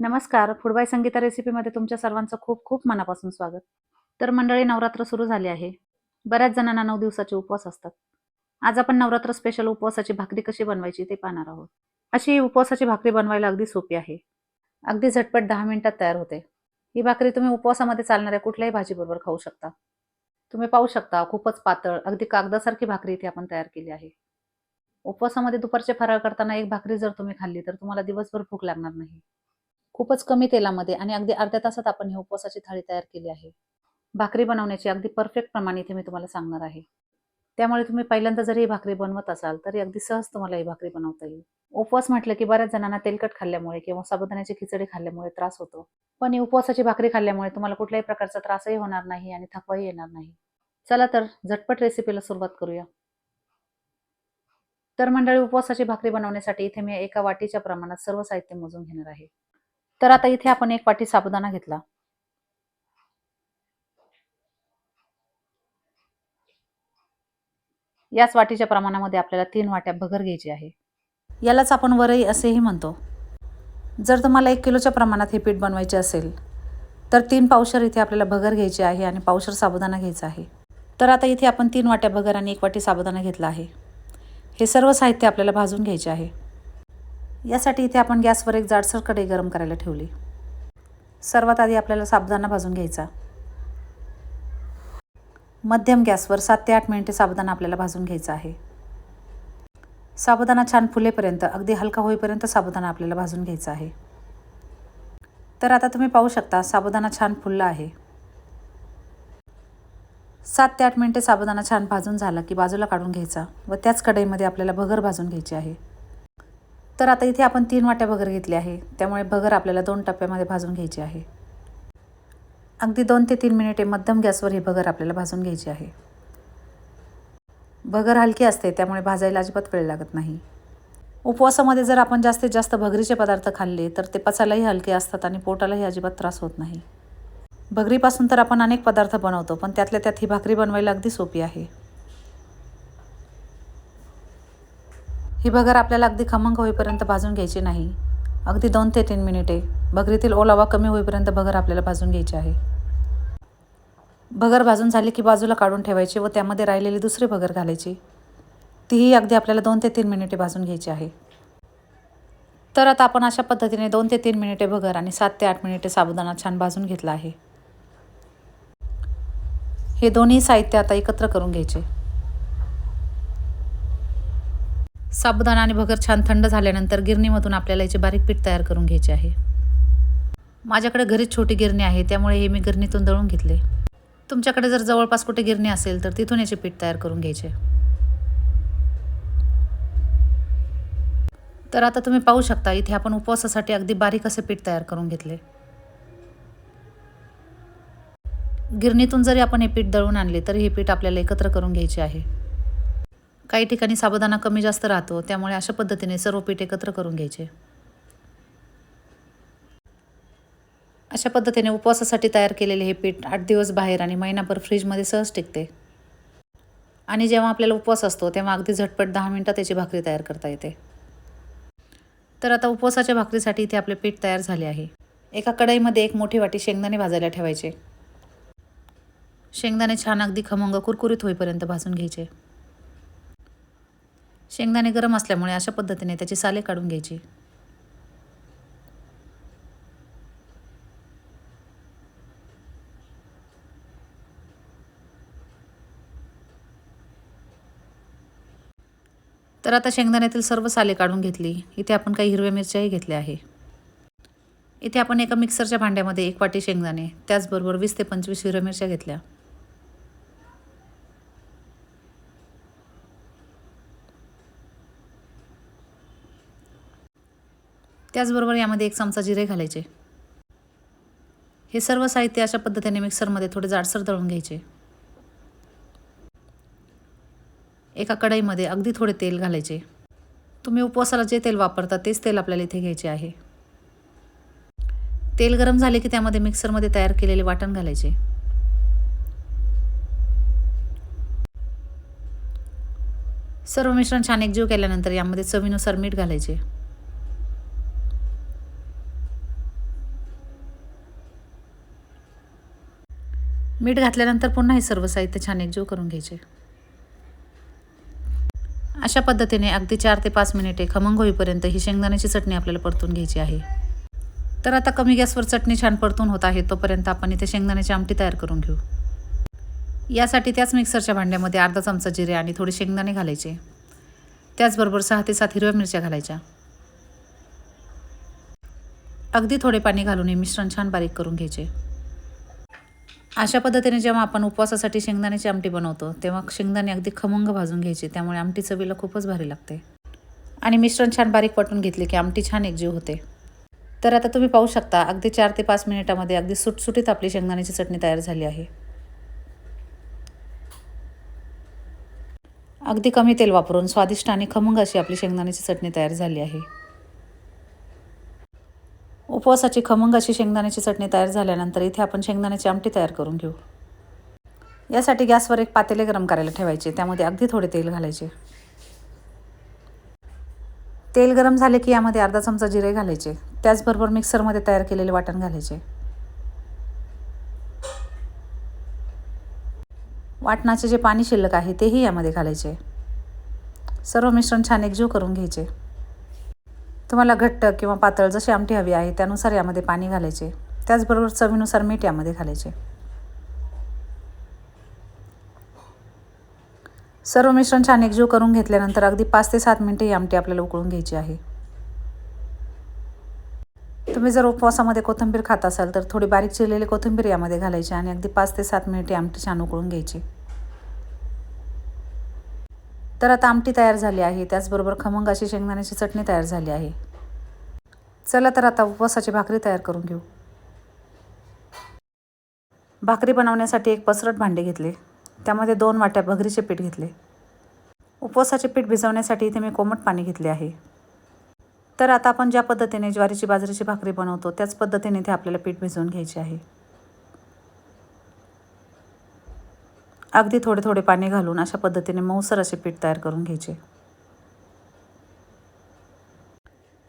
नमस्कार. फुडबाय संगीता रेसिपीमध्ये तुमच्या सर्वांचं खूप खूप मनापासून स्वागत. तर मंडळी नवरात्र सुरू झाले आहे. बऱ्याच जणांना नऊ दिवसाचे उपवास असतात. आज आपण नवरात्र स्पेशल उपवासाची भाकरी कशी बनवायची ते पाहणार आहोत. अशी ही उपवासाची भाकरी बनवायला अगदी सोपी आहे. अगदी झटपट दहा मिनिटात तयार होते. ही भाकरी तुम्ही उपवासामध्ये चालणाऱ्या कुठल्याही भाजीबरोबर खाऊ शकता. तुम्ही पाहू शकता खूपच पातळ अगदी कागदासारखी भाकरी इथे आपण तयार केली आहे. उपवासामध्ये दुपारचे फराळ करताना एक भाकरी जर तुम्ही खाल्ली तर तुम्हाला दिवसभर भूक लागणार नाही. खूपच कमी तेलामध्ये आणि अगदी अर्ध्या तासात आपण ही उपवासाची थाळी तयार केली आहे. भाकरी बनवण्याची अगदी परफेक्ट प्रमाणे इथे मी तुम्हाला सांगणार आहे. त्यामुळे तुम्ही पहिल्यांदा जरी ही भाकरी बनवत असाल तरी अगदी सहज तुम्हाला ही भाकरी बनवता येईल. उपवास म्हटलं की बऱ्याच जणांना तेलकट खाल्ल्यामुळे किंवा साबुदाण्याची खिचडी खाल्ल्यामुळे त्रास होतो. पण ही उपवासाची भाकरी खाल्ल्यामुळे तुम्हाला कुठल्याही प्रकारचा त्रासही होणार नाही आणि थकवाही येणार नाही. चला तर झटपट रेसिपीला सुरुवात करूया. तर मंडळी उपवासाची भाकरी बनवण्यासाठी इथे मी एका वाटीच्या प्रमाणात सर्व साहित्य मोजून घेणार आहे. तर आता इथे आपण एक वाटी साबुदाणा घेतला. याच वाटीच्या प्रमाणामध्ये आपल्याला तीन वाट्या भगर घ्यायची आहे. यालाच आपण वरई असेही म्हणतो. जर तुम्हाला एक किलोच्या प्रमाणात हे पीठ बनवायचे असेल तर तीन पावशर इथे आपल्याला भगर घ्यायची आहे आणि पावशर साबुदाणा घ्यायचा आहे. तर आता इथे आपण तीन वाट्या भगर आणि एक वाटी साबुदाणा घेतला आहे. हे सर्व साहित्य आपल्याला भाजून घ्यायचे आहे. यासाठी इथे आपण गॅसवर एक जाडसर कढई गरम करायला ठेवली. सर्वात आधी आपल्याला साबुदाणा भाजून घ्यायचा. मध्यम गॅसवर सात ते आठ मिनिटे साबुदाणा आपल्याला भाजून घ्यायचा आहे. साबुदाणा छान फुलेपर्यंत अगदी हलका होईपर्यंत साबुदाणा आपल्याला भाजून घ्यायचा आहे. तर आता तुम्ही पाहू शकता साबुदाणा छान फुलला आहे. सात ते आठ मिनिटे साबुदाणा छान भाजून झाला की बाजूला काढून घ्यायचा व त्याच कढईमध्ये आपल्याला भगर भाजून घ्यायची आहे. तर आता इथे आपण तीन वाट्या भगर घेतली आहे. त्यामुळे भगर आपल्याला दोन टप्प्यामध्ये भाजून घ्यायची आहे. अगदी दोन ते तीन मिनिटे मध्यम गॅसवर ही भगर आपल्याला भाजून घ्यायची आहे. भगर हलकी असते त्यामुळे भाजायला अजिबात वेळ लागत नाही. उपवासामध्ये जर आपण जास्तीत जास्त भगरीचे पदार्थ खाल्ले तर ते पचायलाही हलके असतात आणि पोटालाही अजिबात त्रास होत नाही. भगरीपासून तर आपण अनेक पदार्थ बनवतो पण त्यातल्या त्यात ही भाकरी बनवायला अगदी सोपी आहे. ही भगर आपल्याला अगदी खमंग होईपर्यंत भाजून घ्यायची नाही. अगदी दोन ते तीन मिनिटे. भगरीतील ओलावा कमी होईपर्यंत भगर आपल्याला भाजून घ्यायची आहे. भगर भाजून झाली की बाजूला काढून ठेवायची व त्यामध्ये राहिलेली दुसरी भगर घालायची. तीही अगदी आपल्याला दोन ते तीन मिनिटे भाजून घ्यायची आहे. तर आता आपण अशा पद्धतीने दोन ते तीन मिनिटे भगर आणि सात ते आठ मिनिटे साबुदाणा छान भाजून घेतला आहे. हे दोन्ही साहित्य आता एकत्र करून घ्यायचे. साबुदाणा आणि भगर छान थंड झाल्यानंतर गिरणीमधून आपल्याला याचे बारीक पीठ तयार करून घ्यायचे आहे. माझ्याकडे घरीच छोटी गिरणी आहे त्यामुळे हे मी गिरणीतून दळून घेतले. तुमच्याकडे जर जवळपास कुठे गिरणी असेल तर तिथून याचे पीठ तयार करून घ्यायचे. तर आता तुम्ही पाहू शकता इथे आपण उपवासासाठी अगदी बारीक असे पीठ तयार करून घेतले. गिरणीतून जरी आपण हे पीठ दळून आणले तरी हे पीठ आपल्याला एकत्र करून घ्यायचे आहे. काही ठिकाणी साबुदाणा कमी जास्त राहतो त्यामुळे अशा पद्धतीने सर्व पीठ एकत्र करून घ्यायचे. अशा पद्धतीने उपवासासाठी तयार केलेले हे पीठ आठ दिवस बाहेर आणि महिनाभर फ्रीजमध्ये सहज टिकते. आणि जेव्हा आपल्याला उपवास असतो तेव्हा अगदी झटपट दहा मिनटात त्याची भाकरी तयार करता येते. तर आता उपवासाच्या भाकरीसाठी इथे आपले पीठ तयार झाले आहे. एका कढईमध्ये एक मोठी वाटी शेंगदाणे भाजायला ठेवायचे. शेंगदाणे छान अगदी खमंग कुरकुरीत होईपर्यंत भाजून घ्यायचे. शेंगदाणे गरम असल्यामुळे अशा पद्धतीने त्याची साले काढून घ्यायची. तर आता शेंगदाण्यातील सर्व साले काढून घेतली. इथे आपण काही हिरव्या मिरच्याही घेतल्या आहे. इथे आपण एका मिक्सरच्या भांड्यामध्ये एक वाटी शेंगदाणे त्याचबरोबर वीस ते पंचवीस हिरव्या मिरच्या घेतल्या. त्याचबरोबर यामध्ये एक चमचा जिरे घालायचे. हे सर्व साहित्य अशा पद्धतीने मिक्सरमध्ये थोडे जाडसर दळून घ्यायचे. एका कढईमध्ये अगदी थोडे तेल घालायचे. तुम्ही उपवासाला जे तेल वापरता तेच तेल आपल्याला इथे घ्यायचे आहे. तेल गरम झाले की त्यामध्ये मिक्सरमध्ये तयार केलेले वाटण घालायचे. सर्व मिश्रण छान एकजीव केल्यानंतर यामध्ये चवीनुसार मीठ घालायचे. मीठ घातल्यानंतर पुन्हा हे सर्व साहित्य छान एकजीव करून घ्यायचे. अशा पद्धतीने अगदी चार ते पाच मिनिटे खमंग होईपर्यंत ही शेंगदाण्याची चटणी आपल्याला परतून घ्यायची आहे. तर आता कमी गॅसवर चटणी छान परतून होत आहे तोपर्यंत आपण इथे शेंगदाण्याची आमटी तयार करून घेऊ. यासाठी त्याच मिक्सरच्या भांड्यामध्ये अर्धा चमचा जिरे आणि थोडे शेंगदाणे घालायचे. त्याचबरोबर सहा ते सात हिरव्या मिरच्या घालायच्या. अगदी थोडे पाणी घालून हे मिश्रण छान बारीक करून घ्यायचे. अशा पद्धतीने जेव्हा आपण उपवासासाठी शेंगदाण्याची आमटी बनवतो तेव्हा शेंगदाणे अगदी खमंग भाजून घ्यायचे त्यामुळे आमटी चवीला खूपच भारी लागते. आणि मिश्रण छान बारीक वाटून घेतले की आमटी छान एकजीव होते. तर आता तुम्ही पाहू शकता अगदी चार ते पाच मिनिटामध्ये अगदी सुटसुटीत आपली शेंगदाण्याची चटणी तयार झाली आहे. अगदी कमी तेल वापरून स्वादिष्ट आणि खमंग अशी आपली शेंगदाण्याची चटणी तयार झाली आहे. उपवासाची खमंग अशी शेंगदाण्याची चटणी तयार झाल्यानंतर इथे आपण शेंगदाण्याची आमटी तयार करून घेऊ. यासाठी गॅसवर एक पातेले गरम करायला ठेवायचे त्यामध्ये अगदी थोडे तेल घालायचे. तेल गरम झाले की यामध्ये अर्धा चमचा जिरे घालायचे. त्याचबरोबर मिक्सरमध्ये तयार केलेले वाटण घालायचे. वाटणाचे जे पाणी शिल्लक आहे तेही यामध्ये घालायचे. सर्व मिश्रण छान एकजीव करून घ्यायचे. तुम्हाला घट्ट किंवा पातळ जशी आमटी हवी आहे त्यानुसार यामध्ये पाणी घालायचे. त्याचबरोबर चवीनुसार मीठ यामध्ये घालायचे. सर्व मिश्रण छान एकजीव करून घेतल्यानंतर अगदी पाच ते सात मिनटे ही आमटी आपल्याला उकळून घ्यायची आहे. तुम्ही जर उपवासामध्ये कोथिंबीर खात असाल तर थोडी बारीक चिरलेली कोथिंबीर यामध्ये घालायची आणि अगदी पाच ते सात मिनिटे आमटी छान उकळून घ्यायची. तर आता आमटी तयार झाली आहे. त्याचबरोबर खमंगाची शेंगदाण्याची चटणी तयार झाली आहे. चला तर आता उपवासाची भाकरी तयार करून घेऊ. भाकरी बनवण्यासाठी एक पसरट भांडे घेतले. त्यामध्ये दोन वाट्या भगरीचे पीठ घेतले. उपवासाचे पीठ भिजवण्यासाठी इथे मी कोमट पाणी घेतले आहे. तर आता आपण ज्या पद्धतीने ज्वारीची बाजरीची भाकरी बनवतो त्याच पद्धतीने इथे आपल्याला पीठ भिजवून घ्यायचे आहे. अगदी थोडे थोडे पाणी घालून अशा पद्धतीने मऊसर असे पीठ तयार करून घ्यायचे.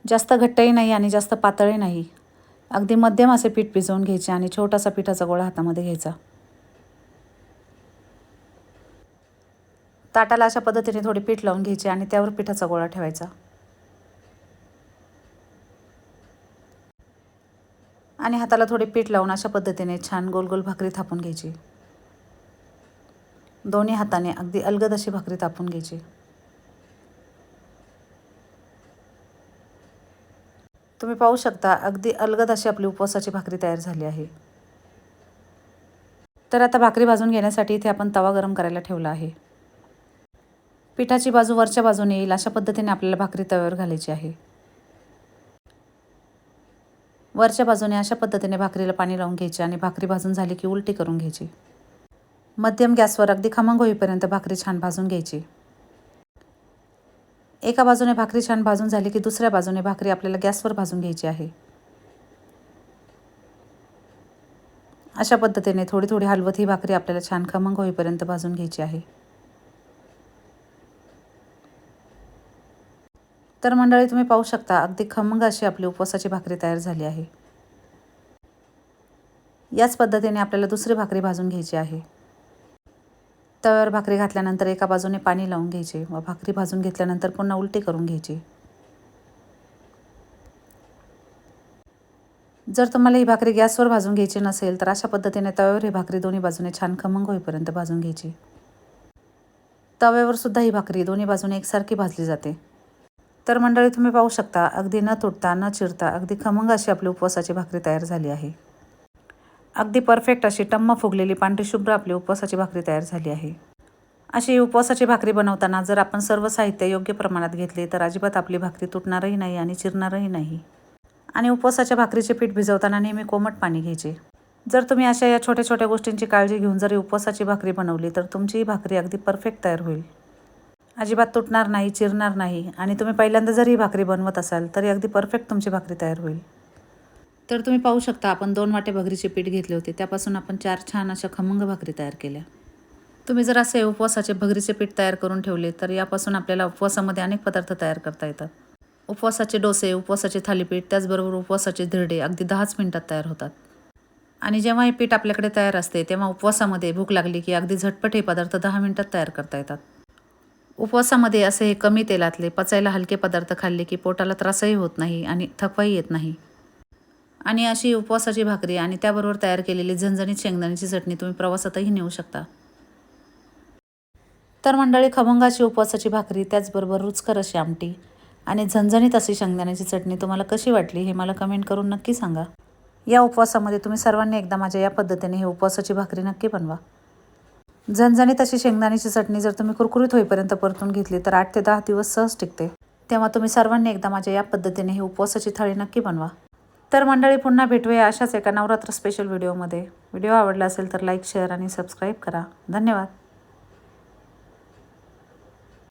जास्त घट्टही नाही आणि जास्त पातळही नाही. अगदी मध्यम असे पीठ भिजवून घ्यायचे आणि छोटासा पिठाचा गोळा हातामध्ये घ्यायचा. ताटाला अशा पद्धतीने थोडे पीठ लावून घ्यायचे आणि त्यावर पिठाचा गोळा ठेवायचा. आणि हाताला थोडे पीठ लावून अशा पद्धतीने छान गोल गोल भाकरी थापून घ्यायची. दोन्ही हाताने अगदी अलगद अशी भाकरी तापून घ्यायची. तुम्ही पाहू शकता अगदी अलगद अशी आपली उपवासाची भाकरी तयार झाली आहे. तर आता भाकरी भाजून घेण्यासाठी इथे आपण तवा गरम करायला ठेवला आहे. पिठाची बाजू वरच्या बाजूने येईल अशा पद्धतीने आपल्याला भाकरी तव्यावर घालायची आहे. वरच्या बाजूने अशा पद्धतीने भाकरीला पाणी लावून घ्यायचे आणि भाकरी भाजून झाली की उलटी करून घ्यायची. मध्यम गॅसवर अगदी खमंग होईपर्यंत भाकरी छान भाजून घ्यायची. एका बाजूने भाकरी छान भाजून झाली की दुसऱ्या बाजूने भाकरी आपल्याला गॅसवर भाजून घ्यायची आहे. अशा पद्धतीने थोडी थोडी हलवत ही भाकरी आपल्याला छान खमंग होईपर्यंत भाजून घ्यायची आहे. तर मंडळी तुम्ही पाहू शकता अगदी खमंग अशी आपली उपवासाची भाकरी तयार झाली आहे. याच पद्धतीने आपल्याला दुसरी भाकरी भाजून घ्यायची आहे. तव्यावर भाकरी घातल्यानंतर एका बाजूने पाणी लावून घ्यायचे व भाकरी भाजून घेतल्यानंतर पुन्हा उलटी करून घ्यायची. जर तुम्हाला ही भाकरी गॅसवर भाजून घ्यायची नसेल तर अशा पद्धतीने तव्यावर ही भाकरी दोन्ही बाजूने छान खमंग होईपर्यंत भाजून घ्यायची. तव्यावर सुद्धा ही भाकरी दोन्ही बाजूने एकसारखी भाजली जाते. तर मंडळी तुम्ही पाहू शकता अगदी न तुटता न चिरता अगदी खमंग अशी आपली उपवासाची भाकरी तयार झाली आहे. अगदी परफेक्ट अशी टम्म फुगलेली पांढरी शुभ्र आपली उपवासाची भाकरी तयार झाली आहे. अशी उपवासाची भाकरी बनवताना जर आपण सर्व साहित्य योग्य प्रमाणात घेतले तर अजिबात आपली भाकरी तुटणारही नाही आणि चिरणारही नाही. आणि उपवासाच्या भाकरीचे पीठ भिजवताना नेहमी कोमट पाणी घ्यायचे. जर तुम्ही अशा या छोट्या छोट्या गोष्टींची काळजी घेऊन जरी उपवासाची भाकरी बनवली तर तुमचीही भाकरी अगदी परफेक्ट तयार होईल. अजिबात तुटणार नाही चिरणार नाही आणि तुम्ही पहिल्यांदा जर ही भाकरी बनवत असाल तरी अगदी परफेक्ट तुमची भाकरी तयार होईल. तर तुम्ही पाहू शकता आपण दोन वाटे भगरीचे पीठ घेतले होते. त्यापासून आपण चार छान अशा खमंग भाकरी तयार केल्या. तुम्ही जर असे उपवासाचे भगरीचे पीठ तयार करून ठेवले तर यापासून आपल्याला उपवासामध्ये अनेक पदार्थ तयार करता येतात. उपवासाचे डोसे उपवासाचे थालीपीठ त्याचबरोबर उपवासाचे धिरडे अगदी दहाच मिनिटात तयार होतात. आणि जेव्हा हे पीठ आपल्याकडे तयार असते तेव्हा उपवासामध्ये भूक लागली की अगदी झटपट हे पदार्थ दहा मिनिटात तयार करता येतात. उपवासामध्ये असे हे कमी तेलातले पचायला हलके पदार्थ खाल्ले की पोटाला त्रासही होत नाही आणि थकवाही येत नाही. आणि अशी उपवासाची भाकरी आणि त्याबरोबर तयार केलेली झणझणीत शेंगदाण्याची चटणी तुम्ही प्रवासातही नेऊ शकता. तर मंडळी खमंगाची उपवासाची भाकरी त्याचबरोबर रुचकर अशी आमटी आणि झणझणीत अशी शेंगदाण्याची चटणी तुम्हाला कशी वाटली हे मला कमेंट करून नक्की सांगा. या उपवासामध्ये तुम्ही सर्वांनी एकदा माझ्या या पद्धतीने हे उपवासाची भाकरी नक्की बनवा. झणझणीत अशी शेंगदाण्याची चटणी जर तुम्ही कुरकुरीत होईपर्यंत परतून घेतली तर आठ ते दहा दिवस सहज टिकते. तेव्हा तुम्ही सर्वांनी एकदा माझ्या या पद्धतीने ही उपवासाची थाळी नक्की बनवा. तर मंडळी पुन्हा भेटूया अशाच एका नवरात्र स्पेशल व्हिडिओमध्ये व्हिडिओ आवडला असेल तर लाईक शेअर आणि सबस्क्राईब करा. धन्यवाद.